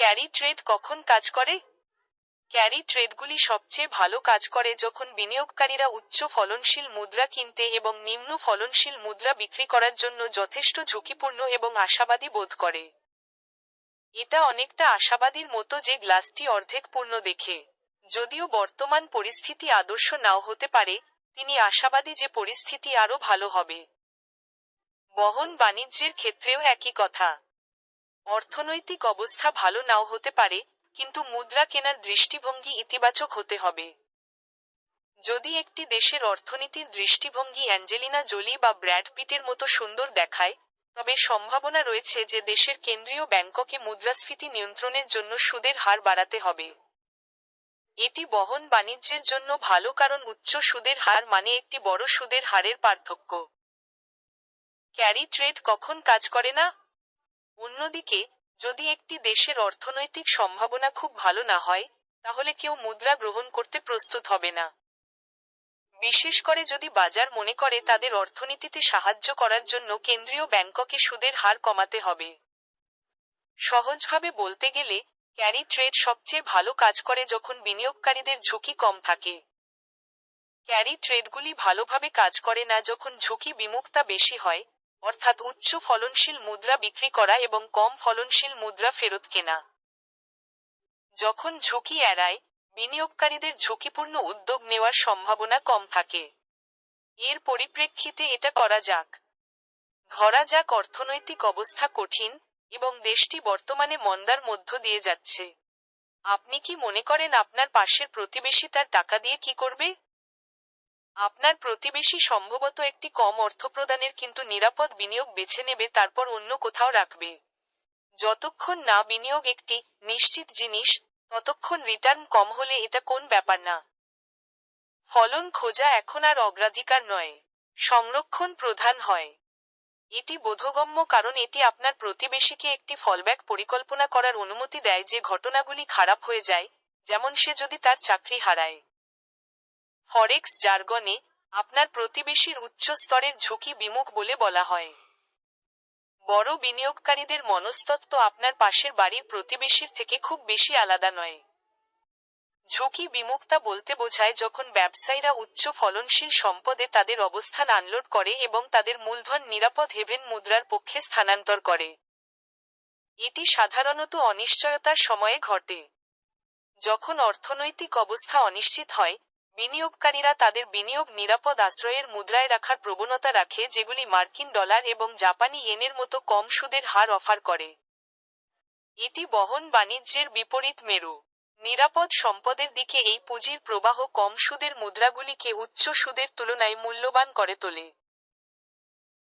Carry trade কখন কাজ করে? ক্যারি ট্রেডগুলি সবচেয়ে ভালো কাজ করে যখন বিনিয়োগকারীরা উচ্চ ফলনশীল মুদ্রা কিনতে এবং নিম্ন ফলনশীল মুদ্রা বিক্রি করার জন্য যথেষ্ট ঝুঁকিপূর্ণ এবং আশাবাদী বোধ করে। এটা অনেকটা আশাবাদীর মতো যে গ্লাসটি অর্ধেক পূর্ণ দেখে। যদিও বর্তমান পরিস্থিতি আদর্শ নাও হতে পারে, তিনি আশাবাদী যে পরিস্থিতি আরও ভালো হবে। বহন বাণিজ্যের ক্ষেত্রেও একই কথা। অর্থনৈতিক অবস্থা ভালো নাও হতে পারে, কিন্তু মুদ্রা কেনার দৃষ্টিভঙ্গি ইতিবাচক হতে হবে। যদি একটি দেশের অর্থনীতির দৃষ্টিভঙ্গি অ্যাঞ্জেলিনা জোলি বা ব্র্যাড পিটের মতো সুন্দর দেখায়, তবে সম্ভাবনা রয়েছে যে দেশের কেন্দ্রীয় ব্যাংককে মুদ্রাস্ফীতি নিয়ন্ত্রণের জন্য সুদের হার বাড়াতে হবে। এটি বহন বাণিজ্যের জন্য ভালো কারণ উচ্চ সুদের হার মানে একটি বড় সুদের হারের পার্থক্য। ক্যারি ট্রেড কখন কাজ করে না? অন্যদিকে, যদি একটি দেশের অর্থনৈতিক সম্ভাবনা খুব ভালো না হয়, তাহলে কেউ মুদ্রা গ্রহণ করতে প্রস্তুত হবে না। বিশেষ করে যদি বাজার মনে করে তাদের অর্থনীতিতে সাহায্য করার জন্য কেন্দ্রীয় ব্যাংককে সুদের হার কমাতে হবে। সহজভাবে বলতে গেলে, ক্যারি ট্রেড সবচেয়ে ভালো কাজ করে যখন বিনিয়োগকারীদের ঝুঁকি কম থাকে। ক্যারি ট্রেডগুলি ভালোভাবে কাজ করে না যখন ঝুঁকি বিমুক্তা বেশি হয় অর্থাৎ উচ্চ ফলনশীল মুদ্রা বিক্রি করা এবং কম ফলনশীল মুদ্রা ফেরত কেনা। যখন ঝুঁকি এড়ায়, বিনিয়োগকারীদের ঝুঁকিপূর্ণ উদ্যোগ নেওয়ার সম্ভাবনা কম থাকে। এর পরিপ্রেক্ষিতে এটা করা যাক। ধরা যাক অর্থনৈতিক অবস্থা কঠিন এবং দেশটি বর্তমানে মন্দার মধ্য দিয়ে যাচ্ছে। আপনি কি মনে করেন আপনার পাশের প্রতিবেশী তার টাকা দিয়ে কি করবে? আপনার প্রতিবেশী সম্ভবত একটি কম অর্থ প্রদানের কিন্তু নিরাপদ বিনিয়োগ বেছে নেবে, তারপর অন্য কোথাও রাখবে। যতক্ষণ না বিনিয়োগ একটি নিশ্চিত জিনিস, ততক্ষণ রিটার্ন কম হলে এটা কোন ব্যাপার না। ফলন খোঁজা এখন আর অগ্রাধিকার নয়, সংরক্ষণ প্রধান হয়। এটি বোধগম্য কারণ এটি আপনার প্রতিবেশীকে একটি ফলব্যাক পরিকল্পনা করার অনুমতি দেয় যে ঘটনাগুলি খারাপ হয়ে যায়, যেমন সে যদি তার চাকরি হারায়। ফরেক্স জার্গনে আপনার প্রতিবেশীর উচ্চ স্তরের ঝুঁকি বিমুখ বলে বলা হয়। বড় বিনিয়োগকারীদের মনস্তত্ত্ব আপনার পাশের বাড়ির প্রতিবেশীর থেকে খুব বেশি আলাদা নয়। ঝুঁকি বিমুক্তা বলতে বোঝায় যখন ব্যবসায়ীরা উচ্চ ফলনশীল সম্পদে তাদের অবস্থান আনলোড করে এবং তাদের মূলধন নিরাপদ হেভেন মুদ্রার পক্ষে স্থানান্তর করে। এটি সাধারণত অনিশ্চয়তার সময়ে ঘটে। যখন অর্থনৈতিক অবস্থা অনিশ্চিত হয় বিনিয়োগকারীরা তাদের বিনিয়োগ নিরাপদ আশ্রয়ের মুদ্রায় রাখার প্রবণতা রাখে, যেগুলি মার্কিন ডলার এবং জাপানি ইয়েনের মতো কম সুদের হার অফার করে। এটি বহন বাণিজ্যের বিপরীত মেরু। নিরাপদ সম্পদের দিকে এই পুঁজির প্রবাহ কম সুদের মুদ্রাগুলিকে উচ্চ সুদের তুলনায় মূল্যবান করে তোলে।